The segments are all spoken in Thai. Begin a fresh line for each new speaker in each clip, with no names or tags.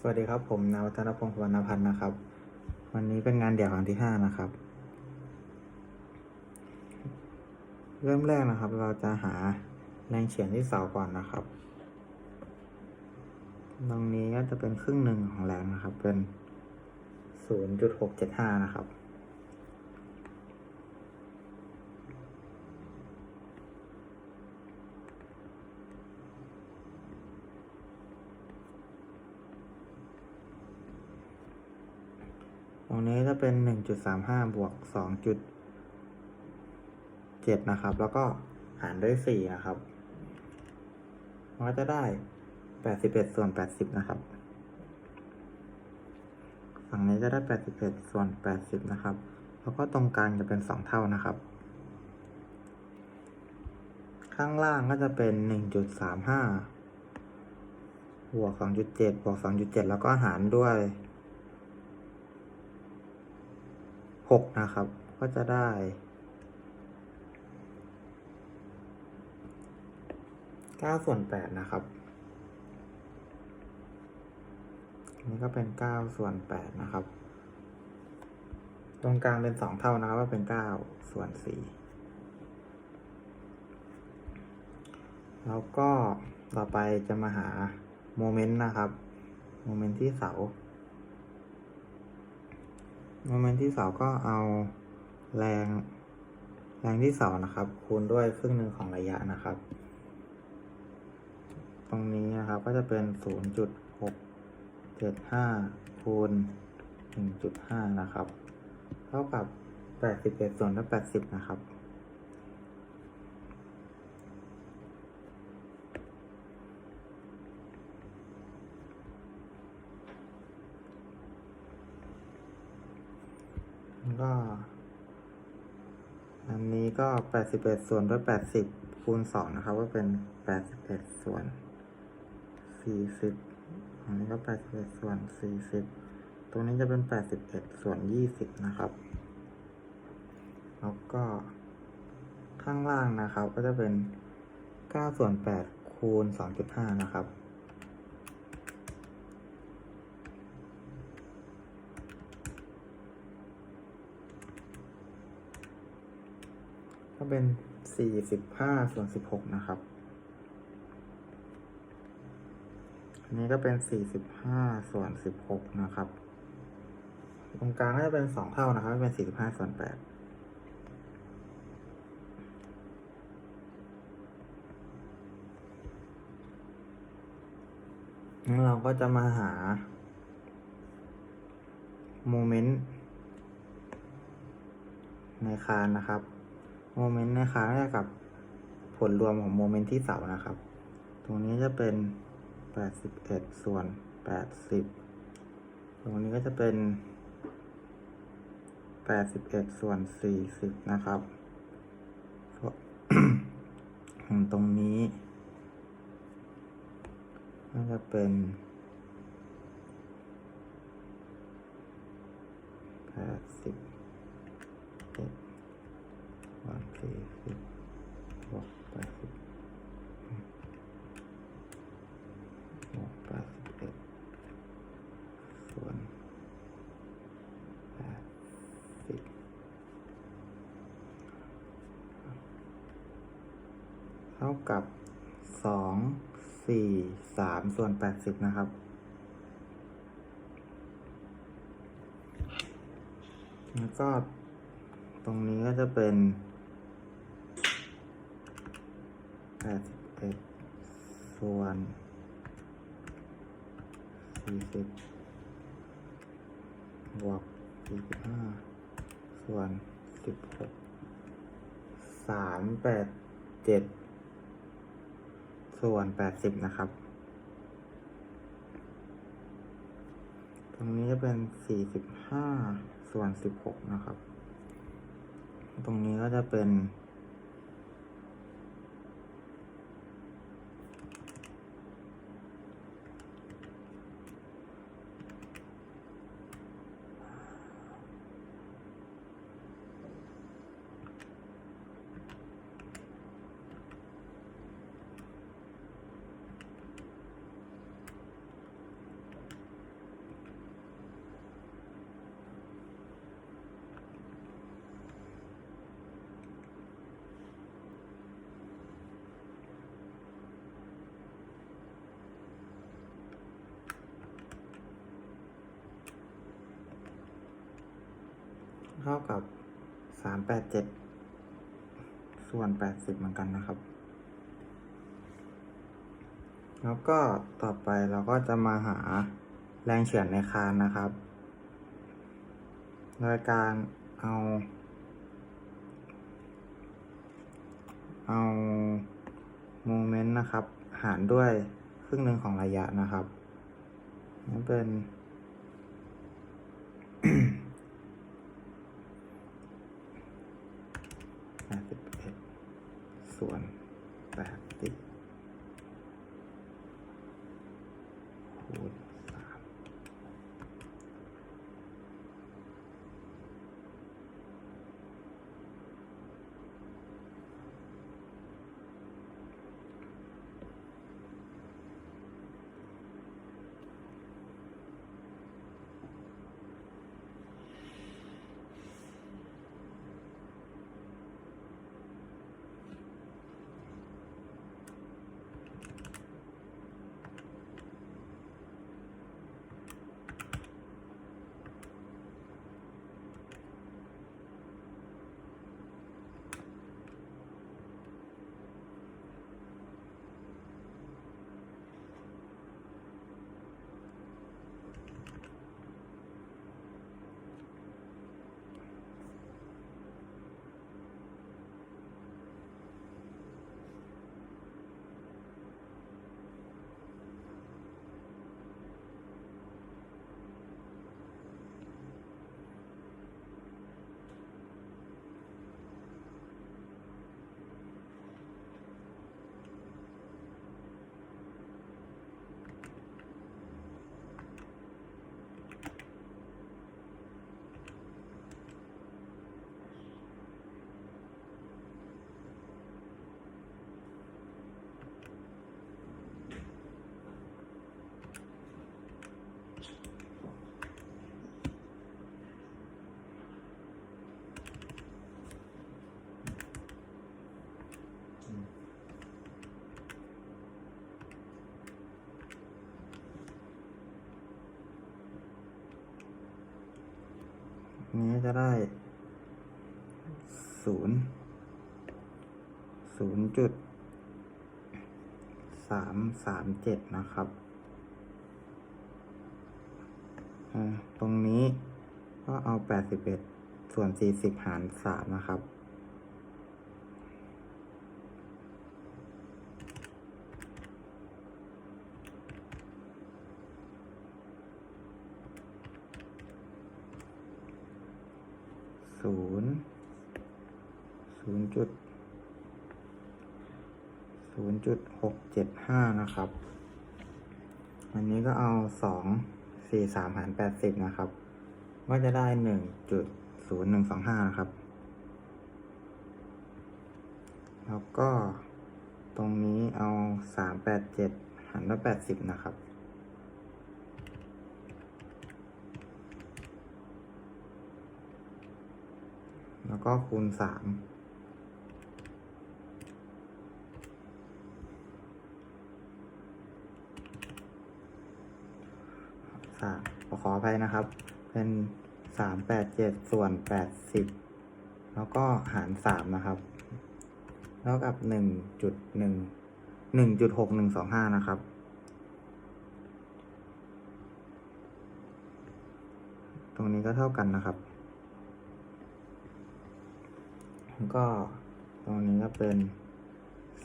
สวัสดีครับ ผมนาวัฒนพงศ์วรรณพันธ์นะครับ วันนี้เป็นงานเดี่ยวครั้งที่ห้านะครับ เริ่มแรกนะครับ เราจะหาแรงเฉื่อนที่เสาก่อนนะครับ ตรงนี้ก็จะเป็นครึ่งหนึ่งของแรงนะครับ เป็นศูนย์จุดหกเจ็ดห้านะครับ ต รงนี้จะเป็นหนึ่งจุดสามห้าบวกสองจุดเจ็ดนะครับ แล้วก็หารด้วยสี่นะครับมันก็จะได้แปดสิบเอ็ดส่วนแปดสิบนะครับ ฝั่งนี้จะได้แปดสิบเอ็ดส่วนแปดสิบนะครับ แล้วก็ตรงกลางจะเป็นสองเท่านะครับ ข้างล่างก็จะเป็นหนึ่งจุดสามห้าบวกสองจุดเจ็ดบวกสองจุดเจ็ดแล้วก็หารด้วย หกนะครับ ก็จะได้เก้าส่วนแปดนะครับอันนี้ก็เป็นเก้าส่วนแปดนะครับ ตรงกลางเป็นสองเท่านะครับก็เป็นเก้าส่วนสี่แล้วก็ต่อไปจะมาหาโมเมนต์นะครับ โมเมนต์ที่เสา โมเมนต์ที่สองก็เอาแรงแรงที่สองนะครับ คูณด้วยครึ่งหนึ่งของระยะนะครับ ตรงนี้นะครับก็จะเป็นศูนย์จุดหกเจ็ดห้าคูณหนึ่งจุดห้านะครับ เท่ากับแปดสิบเอ็ดส่วนด้วยแปดสิบนะครับ ก็อันนี้ก็แปดสิบเอ็ดส่วนด้วยแปดสิบคูณสองนะครับ ก็เป็นแปดสิบเอ็ดส่วนสี่สิบอันนี้ก็แปดสิบเอ็ดส่วนสี่สิบตรงนี้จะเป็นแปดสิบเอ็ดส่วนยี่สิบนะครับ แล้วก็ข้างล่างนะครับ ก็จะเป็นเก้าส่วนแปดคูณสองจุดห้านะครับ ก็ เป็นสี่สิบห้าส่วนสิบหกนะครับ อันนี้ก็เป็นสี่สิบห้าส่วนสิบหกนะครับ ตรงกลางก็จะเป็นสองเท่านะครับ เป็นสี่สิบห้าส่วนแปดงั้นเราก็จะมาหาโมเมนต์ในคานนะครับ โมเมนต์ในคานก็จะกับผลรวมของโมเมนต์ที่เสานะครับ ตรงนี้จะเป็นแปดสิบเอ็ดส่วนแปดสิบตรงนี้ก็จะเป็นแปดสิบเอ็ดส่วนสี่สิบนะครับส่วนตรงนี้ก็จะเป็นแปดสิบเอ็ด ส่วนสี่สิบบวกแปดสิบบวกแปดสิบเอ็ดส่วนแปดสิบเท่ากับสองสี่สามส่วนแปดสิบนะครับแล้วก็ตรงนี้ก็จะเป็น แปดสิบเอ็ดส่วนสี่สิบบวกสี่สิบห้าส่วนสิบหกสามแปดเจ็ดส่วนแปดสิบนะครับ ตรงนี้จะเป็นสี่สิบห้าส่วนสิบหกนะครับ ตรงนี้ก็จะเป็น ท่ากับสามแปดเจ็ดส่วนแปดสิบเหมือนกันนะครับ แล้วก็ต่อไปเราก็จะมาหาแรงเฉือนในคานนะครับ โดยการเอา เอาโมเมนต์นะครับ หารด้วยครึ่งหนึ่งของระยะนะครับนั่เป็น แปดสิบเอ็ดส่วนแปดสิบคูณ นี้จะได้ศูนย์ศูนย์จุดสามสามเจ็ดนะครับ ตรงนี้ก็เอาแปดสิบเอ็ดส่วนสี่สิบหารสามนะครับ ศูนย์ศูนย์จุดศูนย์จุดหกเจ็ดห้านะครับ อันนี้ก็เอาสองสี่สามหารแปดสิบนะครับ ก็จะได้หนึ่งจุดศูนย์หนึ่งสองห้านะครับ แล้วก็ตรงนี้เอาสามแปดเจ็ดหารด้วยแปดสิบนะครับ แล้วก็คูณสามสามขออภัยนะครับ เป็นสามแปดเจ็ดส่วนแปดสิบแล้วก็หารสามนะครับเท่ากับหนึ่งจุดหนึ่งหนึ่งจุดหกหนึ่งสองห้านะครับ ตรงนี้ก็เท่ากันนะครับ แล้วก็ตรงนี้ก็เป็น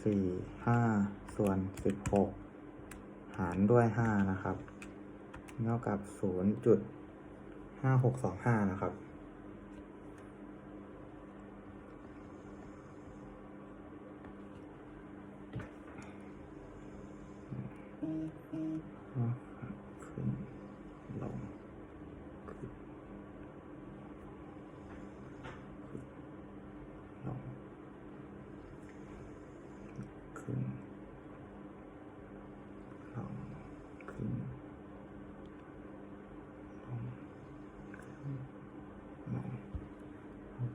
สี่ห้าส่วนสิบหกหารด้วยห้านะครับ เท่ากับศูนย์จุดห้าหกสองห้านะครับ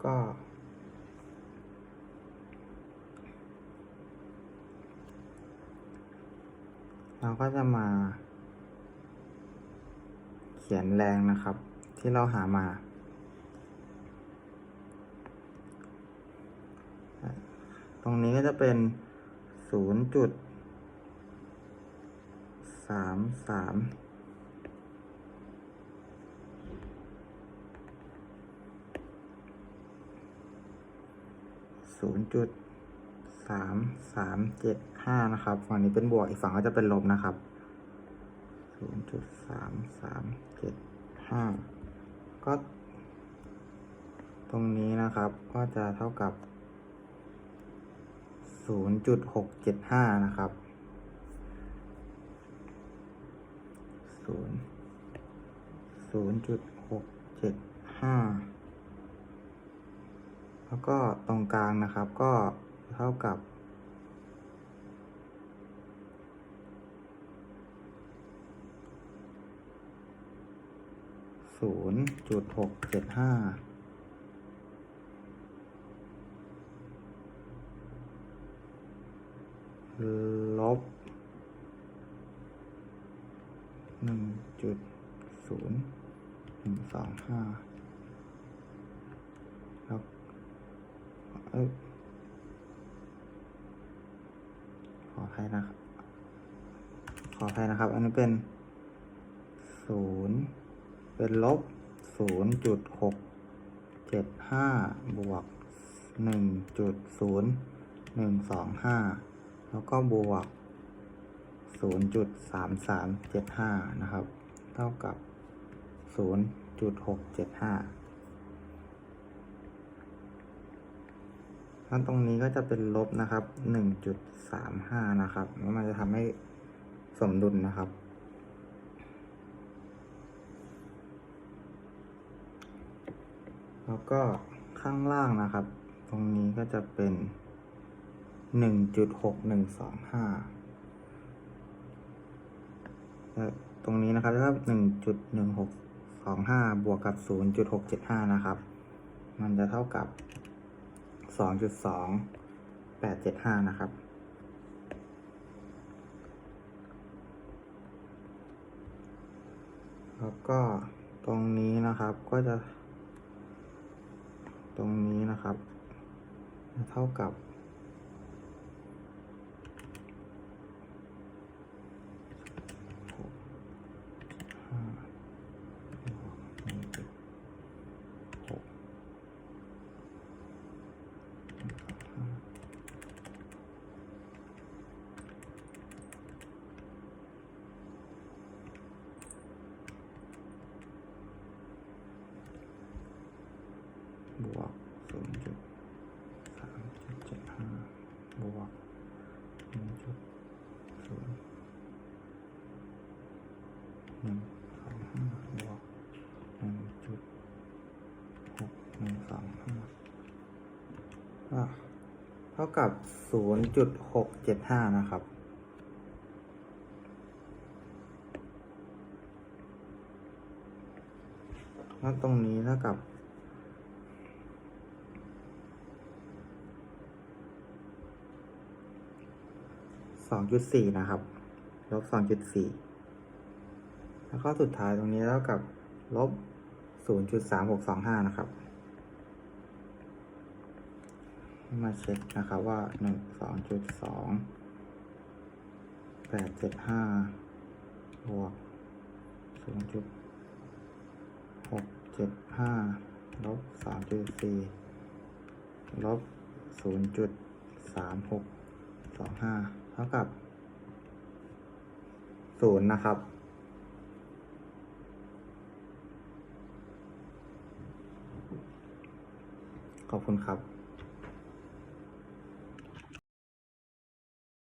ก็ เราก็จะมา เขียนแรงนะครับ ที่เราหามา ตรงนี้ก็จะเป็นศูนย์จุดสามสาม ศูนย์จุดสามสามเจ็ดห้านะครับ ฝั่งนี้เป็นบวก อีกฝั่งก็จะเป็นลบนะครับศูนย์จุดสามสามเจ็ดห้าก็ตรงนี้นะครับ ก็จะเท่ากับ 0.675 นะครับ 0 0.675 แล้วก็ตรงกลางนะครับก็เท่ากับ0.675ลบหนึ่งจุดศูนย์หนึ่งสองห้าแล้ว เอ้ยขออภัยนะครับ ขออภัยนะครับ อันนี้เป็นศูนย์เป็นลบศูนย์จุดหกเจ็ดห้าบวกหนึ่งจุดศูนย์หนึ่งสองห้าแล้วก็บวก0.3375นะครับ เท่ากับ0.675 แล้วตรงนี้ก็จะเป็นลบนะครับ 1.35 นะครับแล้วมันจะทำให้สมดุลนะครับ แล้วก็ข้างล่างนะครับ ตรงนี้ก็จะเป็นหนึ่งจุดหกหนึ่งสองห้าตรงนี้นะครับถ้าหนึ่งจุดหนึ่งหกสองห้าบวกกับศูนย์จุดหกเจ็ดห้านะครับ มันจะเท่ากับ สองจุดสองแปดเจ็ดห้านะครับแล้วก็ตรงนี้นะครับก็จะ ตรงนี้นะครับ เท่ากับ ห้าบวกหนึ่งจุดหกหนึ่งสองห้า บวกศูนย์จุดสามเจ็ดห้าบวกหนึ่งจุดศูนย์หนึ่งสองห้าบวกหนึ่งจุดหกหนึ่งสองห้าอะเท่ากับศูนย์จุดหกเจ็ดห้านะครับแล้วตรงนี้เท่ากับ สองจุดสี่นะครับ ลบสองจุดสี่แล้วก็สุดท้ายตรงนี้เท่ากับ ลบศูนย์จุดสามหกสองห้านะครับ มาเช็คนะครับว่าหนึ่งสองจุดสองแปดเจ็ดห้าบวกศูนย์จุดหกเจ็ดห้าลบสามจุดสี่ลบศูนย์จุดสามหกสองห้า ท่ากับศูนย์นะครับ ขอบคุณครับ